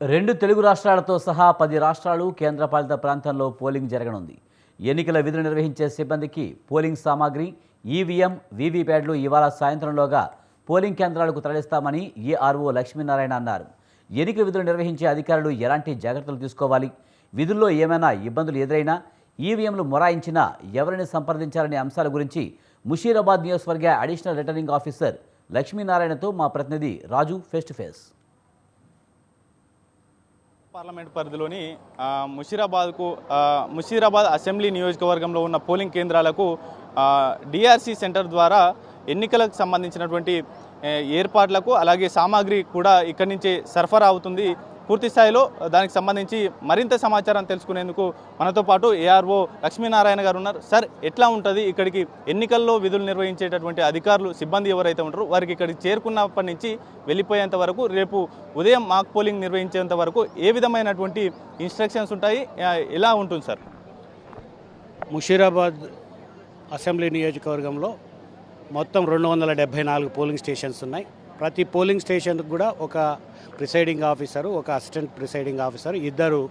రెండు తెలుగు రాష్ట్రాలతో సహా పది రాష్ట్రాలు కేంద్రపాలిత ప్రాంతంలో పోలింగ్ జరగనుంది. ఎన్నికల విధులు నిర్వహించే సిబ్బందికి పోలింగ్ సామాగ్రి ఈవీఎం వీవీప్యాడ్లు ఇవాళ సాయంత్రంలోగా పోలింగ్ కేంద్రాలకు తరలిస్తామని ఏఆర్ఓ లక్ష్మీనారాయణ అన్నారు. ఎన్నికల విధులు నిర్వహించే అధికారులు ఎలాంటి జాగ్రత్తలు తీసుకోవాలి? విధుల్లో ఏమైనా ఇబ్బందులు ఎదురైనా ఈవీఎంలు మొరాయించినా ఎవరిని సంప్రదించాలనే అంశాల గురించి ముషీరాబాద్ నియోజకవర్గ అడిషనల్ రిటర్నింగ్ ఆఫీసర్ లక్ష్మీనారాయణతో మా ప్రతినిధి Raju face to face. Parliament పరిధిలోని ముషీరాబాద్కు ముషీరాబాద్ అసెంబ్లీ నియోజకవర్గంలో ఉన్న పోలింగ్ కేంద్రాలకు డిఆర్సీ సెంటర్ ద్వారా ఎన్నికలకు సంబంధించినటువంటి ఏర్పాట్లకు అలాగే సామాగ్రి కూడా ఇక్కడి నుంచే సరఫరా అవుతుంది. పూర్తి స్థాయిలో దానికి సంబంధించి మరింత సమాచారం తెలుసుకునేందుకు మనతో పాటు ఏఆర్ఓ లక్ష్మీనారాయణ గారు ఉన్నారు. సార్ ఎట్లా ఉంటుంది? ఇక్కడికి ఎన్నికల్లో విధులు నిర్వహించేటటువంటి అధికారులు సిబ్బంది ఎవరైతే ఉంటారో వారికి ఇక్కడికి చేరుకున్నప్పటి నుంచి వెళ్ళిపోయేంత వరకు రేపు ఉదయం మాక్ పోలింగ్ నిర్వహించేంత వరకు ఏ విధమైనటువంటి ఇన్స్ట్రక్షన్స్ ఉంటాయి? ఎలా ఉంటుంది సార్? ముషీరాబాద్ అసెంబ్లీ నియోజకవర్గంలో మొత్తం రెండు వందల డెబ్బై నాలుగు పోలింగ్ స్టేషన్స్ ఉన్నాయి. ప్రతి పోలింగ్ స్టేషన్కి కూడా ఒక ప్రిసైడింగ్ ఆఫీసరు ఒక అసిస్టెంట్ ప్రిసైడింగ్ ఆఫీసర్ ఇద్దరు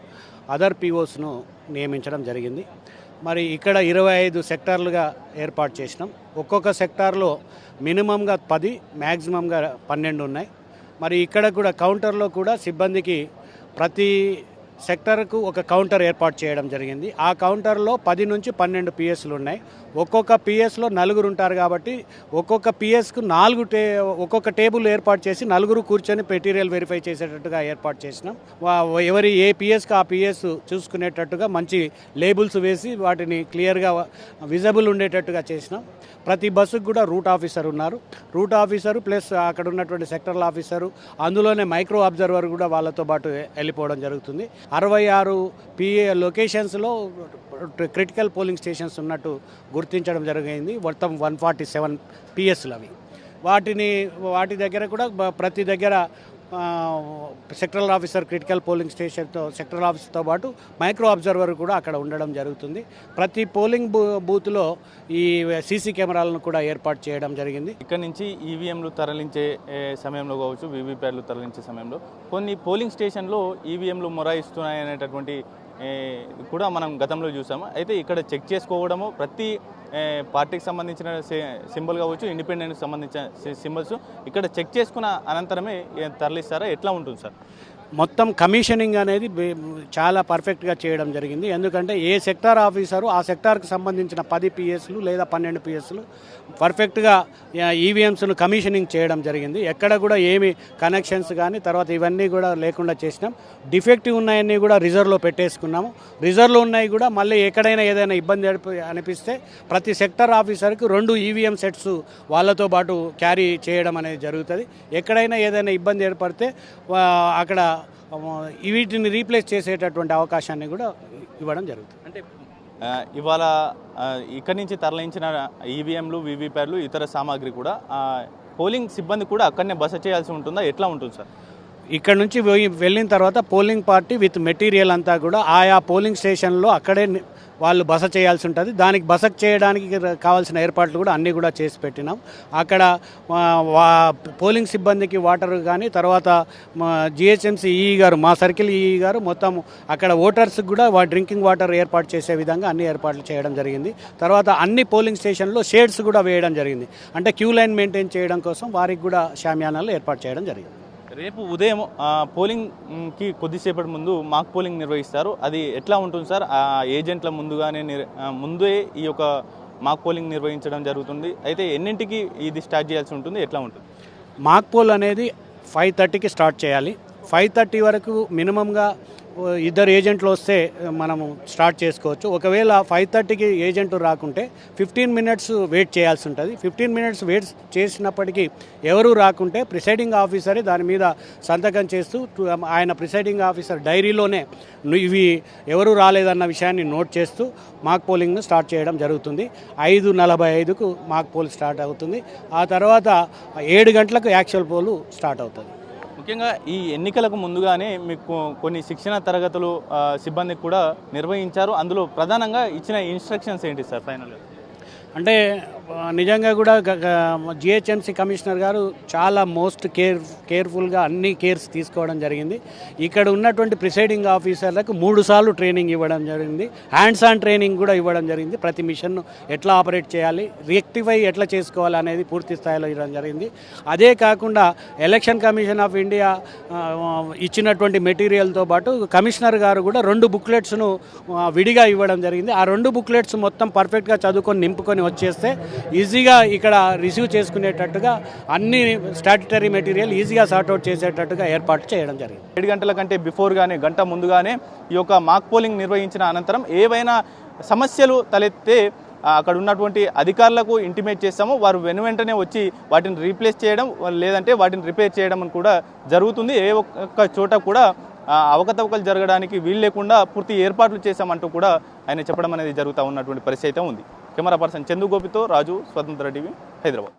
అదర్ పీఓస్ను నియమించడం జరిగింది. మరి ఇక్కడ ఇరవై ఐదు సెక్టార్లుగా ఏర్పాటు చేసినాం. ఒక్కొక్క సెక్టార్లో మినిమంగా పది మ్యాక్సిమంగా పన్నెండు ఉన్నాయి. మరి ఇక్కడ కూడా కౌంటర్లో కూడా సిబ్బందికి ప్రతి సెక్టర్కు ఒక కౌంటర్ ఏర్పాటు చేయడం జరిగింది. ఆ కౌంటర్లో పది నుంచి పన్నెండు పిఎస్లు ఉన్నాయి. ఒక్కొక్క పిఎస్లో నలుగురు ఉంటారు కాబట్టి ఒక్కొక్క పిఎస్కు నాలుగు టే ఒక్కొక్క టేబుల్ ఏర్పాటు చేసి నలుగురు కూర్చొని మెటీరియల్ వెరిఫై చేసేటట్టుగా ఏర్పాటు చేసినాం. ఎవరి ఏ పిఎస్కి ఆ పిఎస్ చూసుకునేటట్టుగా మంచి లేబుల్స్ వేసి వాటిని క్లియర్గా విజబుల్ ఉండేటట్టుగా చేసినాం. ప్రతి బస్సుకు కూడా రూట్ ఆఫీసర్ ఉన్నారు. రూట్ ఆఫీసరు ప్లస్ అక్కడ ఉన్నటువంటి సెక్టరల్ ఆఫీసరు అందులోనే మైక్రో అబ్జర్వర్ కూడా వాళ్ళతో పాటు వెళ్ళిపోవడం జరుగుతుంది. అరవై ఆరు పిఏ లొకేషన్స్లో క్రిటికల్ పోలింగ్ స్టేషన్స్ ఉన్నట్టు గుర్తించడం జరిగింది. మొత్తం వన్ ఫార్టీ సెవెన్ పిఎస్లు అవి. వాటిని వాటి దగ్గర కూడా ప్రతి దగ్గర సెక్టరల్ ఆఫీసర్ క్రిటికల్ పోలింగ్ స్టేషన్తో సెక్టరల్ ఆఫీసర్తో పాటు మైక్రో అబ్జర్వర్ కూడా అక్కడ ఉండడం జరుగుతుంది. ప్రతి పోలింగ్ బూ బూత్లో ఈ సీసీ కెమెరాలను కూడా ఏర్పాటు చేయడం జరిగింది. ఇక్కడ నుంచి ఈవీఎంలు తరలించే సమయంలో కావచ్చు వీవీప్యాట్లు తరలించే సమయంలో కొన్ని పోలింగ్ స్టేషన్లో ఈవీఎంలు మొరాయిస్తున్నాయి అనేటటువంటి కూడా మనం గతంలో చూసాము. అయితే ఇక్కడ చెక్ చేసుకోవడము ప్రతి పార్టీకి సంబంధించిన సింబల్ కావచ్చు ఇండిపెండెంట్కి సంబంధించిన సింబల్స్ ఇక్కడ చెక్ చేసుకున్న అనంతరమే తరలిస్తారా? ఎట్లా ఉంటుంది సార్? మొత్తం కమిషనింగ్ అనేది చాలా పర్ఫెక్ట్గా చేయడం జరిగింది. ఎందుకంటే ఏ సెక్టార్ ఆఫీసరు ఆ సెక్టార్కి సంబంధించిన పది పిఎస్లు లేదా పన్నెండు పిఎస్లు పర్ఫెక్ట్గా ఈవీఎంస్ను కమిషనింగ్ చేయడం జరిగింది. ఎక్కడ కూడా ఏమి కనెక్షన్స్ కానీ తర్వాత ఇవన్నీ కూడా లేకుండా చేసినాం. డిఫెక్టివ్ ఉన్నాయన్నీ కూడా రిజర్వ్లో పెట్టేసుకున్నాము. రిజర్వ్లో ఉన్నాయి కూడా మళ్ళీ ఎక్కడైనా ఏదైనా ఇబ్బంది అనిపిస్తే ప్రతి సెక్టార్ ఆఫీసర్కి రెండు ఈవీఎం సెట్స్ వాళ్ళతో పాటు క్యారీ చేయడం అనేది జరుగుతుంది. ఎక్కడైనా ఏదైనా ఇబ్బంది ఏర్పడితే అక్కడ వీటిని రీప్లేస్ చేసేటటువంటి అవకాశాన్ని కూడా ఇవ్వడం జరుగుతుంది. అంటే ఇవాళ ఇక్కడి నుంచి తరలించిన ఈవీఎంలు వీవీప్యాడ్లు ఇతర సామాగ్రి కూడా పోలింగ్ సిబ్బంది కూడా అక్కడనే బస చేయాల్సి ఉంటుందా? ఎట్లా ఉంటుంది సార్? ఇక్కడ నుంచి వెళ్ళిన తర్వాత పోలింగ్ పార్టీ విత్ మెటీరియల్ అంతా కూడా ఆయా పోలింగ్ స్టేషన్లో అక్కడే వాళ్ళు బస చేయాల్సి ఉంటుంది. దానికి బస చేయడానికి కావాల్సిన ఏర్పాట్లు కూడా అన్నీ కూడా చేసి పెట్టినాం. అక్కడ వా- పోలింగ్ సిబ్బందికి వాటర్ కానీ తర్వాత జిహెచ్ఎంసీ ఈఈ గారు మా సర్కిల్ ఈఈ గారు మొత్తం అక్కడ ఓటర్స్కి కూడా వా డ్రింకింగ్ వాటర్ ఏర్పాటు చేసే విధంగా అన్ని ఏర్పాట్లు చేయడం జరిగింది. తర్వాత అన్ని పోలింగ్ స్టేషన్లో షేడ్స్ కూడా వేయడం జరిగింది. అంటే క్యూ లైన్ మెయింటైన్ చేయడం కోసం వారికి కూడా షామ్యానాలు ఏర్పాటు చేయడం జరిగింది. రేపు ఉదయం పోలింగ్కి కొద్దిసేపటి ముందు మాక్ పోలింగ్ నిర్వహిస్తారు. అది ఎట్లా ఉంటుంది సార్? ఆ ఏజెంట్ల ముందుగానే నిర్- ముందే ఈ యొక్క మాక్ పోలింగ్ నిర్వహించడం జరుగుతుంది. అయితే ఎన్నింటికి ఇది స్టార్ట్ చేయాల్సి ఉంటుంది? ఎట్లా ఉంటుంది? మాక్ పోల్ అనేది ఫైవ్ థర్టీకి స్టార్ట్ చేయాలి. ఫైవ్ థర్టీ వరకు మినిమంగా ఇద్దరు ఏజెంట్లు వస్తే మనము స్టార్ట్ చేసుకోవచ్చు. ఒకవేళ ఫైవ్ థర్టీకి ఏజెంట్ రాకుంటే ఫిఫ్టీన్ మినిట్స్ వెయిట్ చేయాల్సి ఉంటుంది. ఫిఫ్టీన్ మినిట్స్ వెయిట్ చేసినప్పటికీ ఎవరు రాకుంటే ప్రిసైడింగ్ ఆఫీసరే దాని మీద సంతకం చేస్తూ ఆయన ప్రిసైడింగ్ ఆఫీసర్ డైరీలోనే ఇవి ఎవరు రాలేదన్న విషయాన్ని నోట్ చేస్తూ మాక్ పోలింగ్ను స్టార్ట్ చేయడం జరుగుతుంది. ఐదు నలభై ఐదుకు మాక్ పోల్ స్టార్ట్ అవుతుంది. ఆ తర్వాత ఏడు గంటలకు యాక్చువల్ పోలు స్టార్ట్ అవుతుంది. ముఖ్యంగా ఈ ఎన్నికలకు ముందుగానే మీకు కొన్ని శిక్షణ తరగతులు సిబ్బందికి కూడా నిర్వహించారు. అందులో ప్రధానంగా ఇచ్చిన ఇన్స్ట్రక్షన్స్ ఏంటి సార్ ఫైనల్గా అంటే నిజంగా కూడా జిహెచ్ఎంసీ కమిషనర్ గారు చాలా మోస్ట్ కేర్ కేర్ఫుల్గా అన్ని కేర్స్ తీసుకోవడం జరిగింది. ఇక్కడ ఉన్నటువంటి ప్రిసైడింగ్ ఆఫీసర్లకు మూడు సార్లు ట్రైనింగ్ ఇవ్వడం జరిగింది. హ్యాండ్స్ ఆన్ ట్రైనింగ్ కూడా ఇవ్వడం జరిగింది. ప్రతి మిషన్ను ఎట్లా ఆపరేట్ చేయాలి రెక్టిఫై ఎట్లా చేసుకోవాలి అనేది పూర్తి స్థాయిలో ఇవ్వడం జరిగింది. అదే కాకుండా ఎలక్షన్ కమిషన్ ఆఫ్ ఇండియా ఇచ్చినటువంటి మెటీరియల్తో పాటు కమిషనర్ గారు కూడా రెండు బుక్లెట్స్ను విడిగా ఇవ్వడం జరిగింది. ఆ రెండు బుక్లెట్స్ మొత్తం పర్ఫెక్ట్గా చదువుకొని నింపుకొని వచ్చేస్తే ఈజీగా ఇక్కడ రిసీవ్ చేసుకునేటట్టుగా అన్ని స్టాట్యుటరీ మెటీరియల్ ఈజీగా సార్ట్అవుట్ చేసేటట్టుగా ఏర్పాటు చేయడం జరిగింది. ఏడు గంటల కంటే బిఫోర్గానే గంట ముందుగానే ఈ యొక్క మాక్ పోలింగ్ నిర్వహించిన అనంతరం ఏవైనా సమస్యలు తలెత్తే అక్కడ ఉన్నటువంటి అధికారులకు ఇంటిమేట్ చేస్తాము. వారు వెను వెంటనే వచ్చి వాటిని రీప్లేస్ చేయడం లేదంటే వాటిని రిపేర్ చేయడం అని కూడా జరుగుతుంది. ఏ ఒక్క చోట కూడా అవకతవకలు జరగడానికి వీలు లేకుండా పూర్తి ఏర్పాట్లు చేశామంటూ కూడా ఆయన చెప్పడం అనేది జరుగుతూ ఉన్నటువంటి పరిస్థితి అయితే ఉంది. కెమెరా పర్సన్ చందు గోపితో రాజు స్వతంత్ర టీవీ హైదరాబాద్.